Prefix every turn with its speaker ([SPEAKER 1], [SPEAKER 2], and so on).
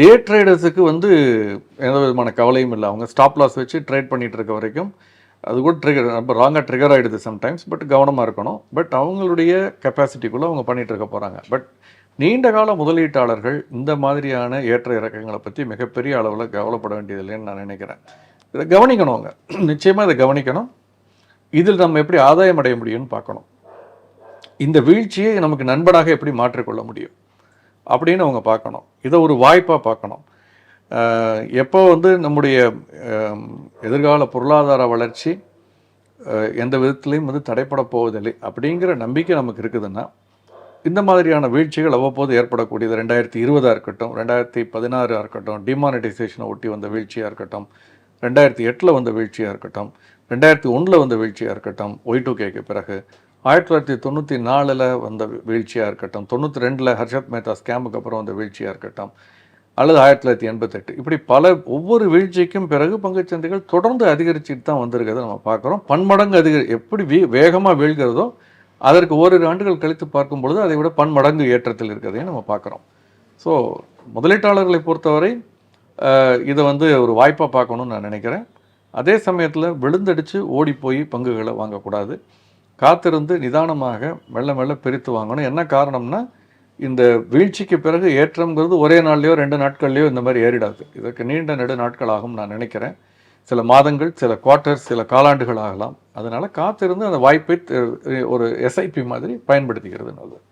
[SPEAKER 1] டே ட்ரேடர்ஸுக்கு வந்து எந்த விதமான கவலையும் இல்லை. அவங்க ஸ்டாப் லாஸ் வச்சு ட்ரேட் பண்ணிகிட்டு இருக்க வரைக்கும் அது கூட ட்ரிகர் ரொம்ப ராங்காக ட்ரிகர் ஆகிடுது சம்டைம்ஸ் பட் கவனமாக இருக்கணும். பட் அவங்களுடைய கெப்பாசிட்டிக்குள்ளே அவங்க பண்ணிகிட்டு இருக்க போகிறாங்க பட் நீண்ட கால முதலீட்டாளர்கள் இந்த மாதிரியான ஏற்ற இறக்கங்களை பற்றி மிகப்பெரிய அளவில் கவலைப்பட வேண்டியதில்லைன்னு நான் நினைக்கிறேன். இதை கவனிக்கணும் அவங்க. நிச்சயமாக இதை கவனிக்கணும். இதில் நம்ம எப்படி ஆதாயம் அடைய முடியும்னு பார்க்கணும். இந்த வீழ்ச்சியை நமக்கு நண்பனாக எப்படி மாற்றிக்கொள்ள முடியும்? அப்படின்னு அவங்க பார்க்கணும். இதை ஒரு வாய்ப்பாக பார்க்கணும் எப்போ வந்து நம்முடைய எதிர்கால பொருளாதார வளர்ச்சி எந்த விதத்துலேயும் வந்து தடைப்பட போவதில்லை அப்படிங்கிற நம்பிக்கை நமக்கு இருக்குதுன்னா இந்த மாதிரியான வீழ்ச்சிகள் அவ்வப்போது ஏற்படக்கூடியது. ரெண்டாயிரத்தி இருபதாக இருக்கட்டும் ரெண்டாயிரத்தி பதினாறாக இருக்கட்டும் டிமானிட்டைசேஷனை ஒட்டி வந்த வீழ்ச்சியாக இருக்கட்டும் ரெண்டாயிரத்தி எட்டில் வந்த வீழ்ச்சியாக இருக்கட்டும் ரெண்டாயிரத்தி ஒன்றில் வந்த வீழ்ச்சியாக இருக்கட்டும் ஒய் டூ கேக்கு பிறகு ஆயிரத்தி தொள்ளாயிரத்தி தொண்ணூற்றி நாலில் வந்த வீழ்ச்சியாக இருக்கட்டும் தொண்ணூற்றி ரெண்டில் ஹர்ஷத் மேத்தா ஸ்கேமுக்கு அப்புறம் வந்த வீழ்ச்சியாக இருக்கட்டும் அல்லது ஆயிரத்தி தொள்ளாயிரத்தி எண்பத்தெட்டு. இப்படி பல ஒவ்வொரு வீழ்ச்சிக்கும் பிறகு பங்குச்சந்தைகள் தொடர்ந்து அதிகரிச்சுட்டு தான் வந்திருக்கிறத நம்ம பார்க்குறோம். பன்மடங்கு அதிகரி எப்படி வே வேகமாக வீழ்கிறதோ அதற்கு ஓரிரு ஆண்டுகள் கழித்து பார்க்கும் பொழுது அதை விட பன்மடங்கு ஏற்றத்தில் இருக்கிறதையும் நம்ம பார்க்குறோம். ஸோ முதலீட்டாளர்களை பொறுத்தவரை இதை வந்து ஒரு வாய்ப்பாக பார்க்கணும்னு நான் நினைக்கிறேன். அதே சமயத்தில் விழுந்தடிச்சு ஓடி போய் பங்குகளை வாங்கக்கூடாது. காத்திருந்து நிதானமாக மெல்ல மெல்ல பிரித்து வாங்கணும். என்ன காரணம்னா இந்த வீழ்ச்சிக்கு பிறகு ஏற்றம்ங்கிறது ஒரே நாள்லையோ ரெண்டு நாட்கள்லையோ இந்த மாதிரி ஏறிடாது. இதற்கு நீண்ட நெடு நாட்கள் ஆகும் நான் நினைக்கிறேன். சில மாதங்கள் சில குவார்ட்டர்ஸ் சில காலாண்டுகள் ஆகலாம். அதனால் காத்திருந்து அந்த வாய்ப்பை ஒரு எஸ்ஐபி மாதிரி பயன்படுத்திக்கிறது நல்லது.